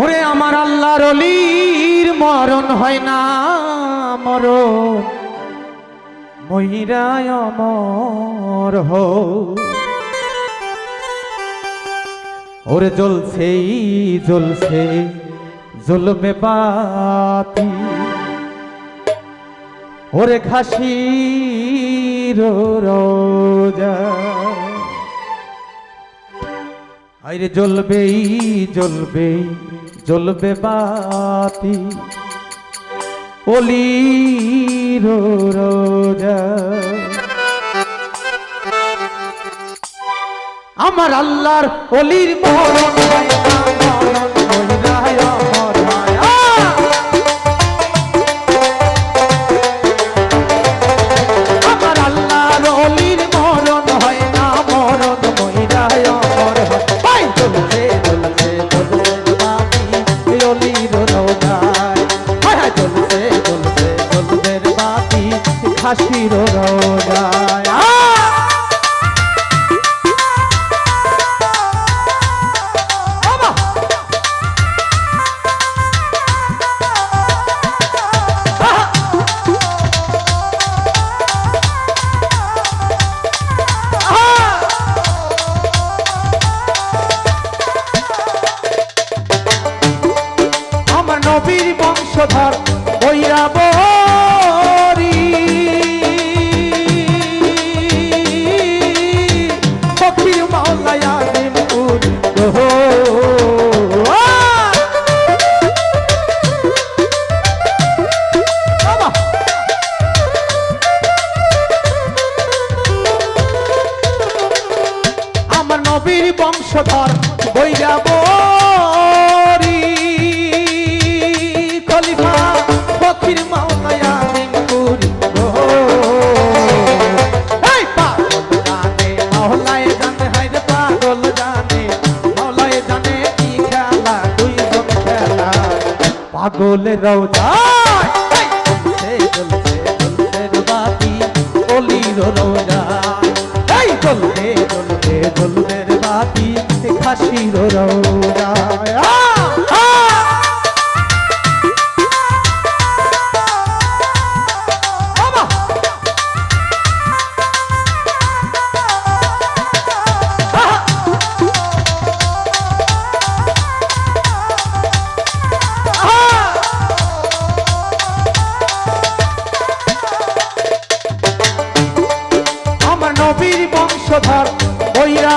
ওরে আমার আল্লাহর অলির মরণ হয় না, মরণ। মহিরায় অমর ওরে জ্বলছেই জ্বলছে জ্বলবে বাতি। ওরে খাসির রোজা। আইরে জ্বলবেই জ্বলবেই জ্বলবে বাতি। ওলি রোজা। আমার আল্লাহর অলির মরণ। খাসির রোজায়। বংশধর নবীর বংশধর বৈরা বরি। খলিফা ফকির মাওলায়া দিমপুর এই জানে মাওলায় জানে হায়রে পাগল জানে। মাওলায় জানে কি খেলা, দুইজন খেলা। চলছে বাতি অলির রোজায় এই চলছে চলছে চলছে বাতি খাসির! আমার নবীর বংশধর বৈরা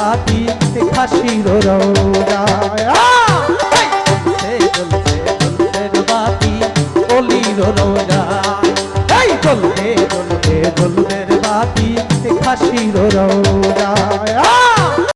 বাতি খাসির রোজায়